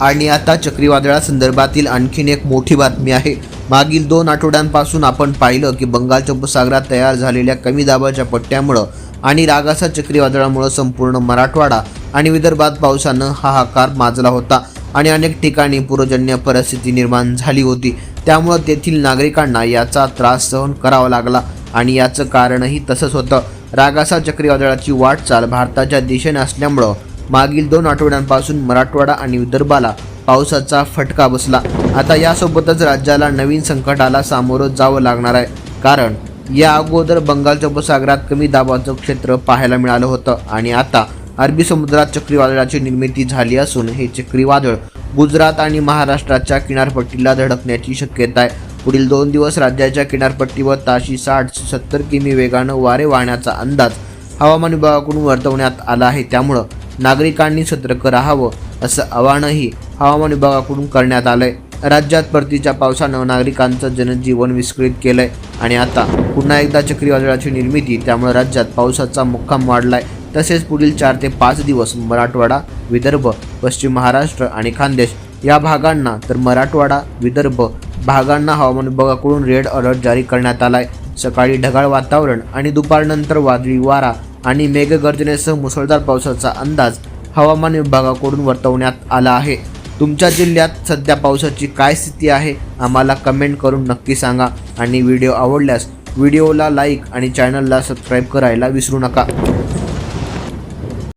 आणि आता चक्रीवादळासंदर्भातील आणखीन एक मोठी बातमी आहे. मागील दोन आठवड्यांपासून आपण पाहिलं की बंगालच्या उपसागरात तयार झालेल्या कमी दाबाच्या पट्ट्यामुळं आणि रागासा चक्रीवादळामुळं संपूर्ण मराठवाडा आणि विदर्भात पावसानं हाहाकार माजला होता आणि अनेक ठिकाणी पूरजन्य परिस्थिती निर्माण झाली होती. त्यामुळं तेथील नागरिकांना याचा त्रास सहन करावा लागला आणि याचं कारणही तसंच होतं. रागासा चक्रीवादळाची वाटचाल भारताच्या दिशेने असल्यामुळं मागील दोन आठवड्यांपासून मराठवाडा आणि विदर्भाला पावसाचा फटका बसला. आता यासोबतच राज्याला नवीन संकटाला सामोरं जावं लागणार आहे. कारण या अगोदर बंगालच्या उपसागरात कमी दाबाचं क्षेत्र पाहायला मिळालं होतं आणि आता अरबी समुद्रात चक्रीवादळाची निर्मिती झाली असून हे चक्रीवादळ गुजरात आणि महाराष्ट्राच्या किनारपट्टीला धडकण्याची शक्यता आहे. पुढील दोन दिवस राज्याच्या किनारपट्टीवर ताशी साठ सत्तर किमी वेगानं वारे वाहण्याचा अंदाज हवामान विभागाकडून वर्तवण्यात आला आहे. त्यामुळं नागरिकांनी सतर्क राहावं असं आवाहनही हवामान विभागाकडून करण्यात आलंय. राज्यात परतीच्या पावसानं नागरिकांचं जनजीवन विस्कळीत केलंय आणि आता पुन्हा एकदा चक्रीवादळाची निर्मिती त्यामुळे राज्यात पावसाचा मुक्काम वाढलाय. तसेच पुढील चार ते पाच दिवस मराठवाडा विदर्भ पश्चिम महाराष्ट्र आणि खानदेश या भागांना तर मराठवाडा विदर्भ भागांना हवामान विभागाकडून रेड अलर्ट जारी करण्यात आलाय. सकाळी ढगाळ वातावरण आणि दुपारनंतर वादळी वारा आणि मेघगर्जनेसह मुसळधार पावसाचा अंदाज हवामान विभागाकडून वर्तवण्यात आला आहे. तुमच्या जिल्ह्यात सध्या पावसाची काय स्थिती आहे? आम्हाला कमेंट करून नक्की सांगा. आणि व्हिडिओ आवडल्यास व्हिडिओला लाईक आणि चॅनलला सबस्क्राईब करायला विसरू नका.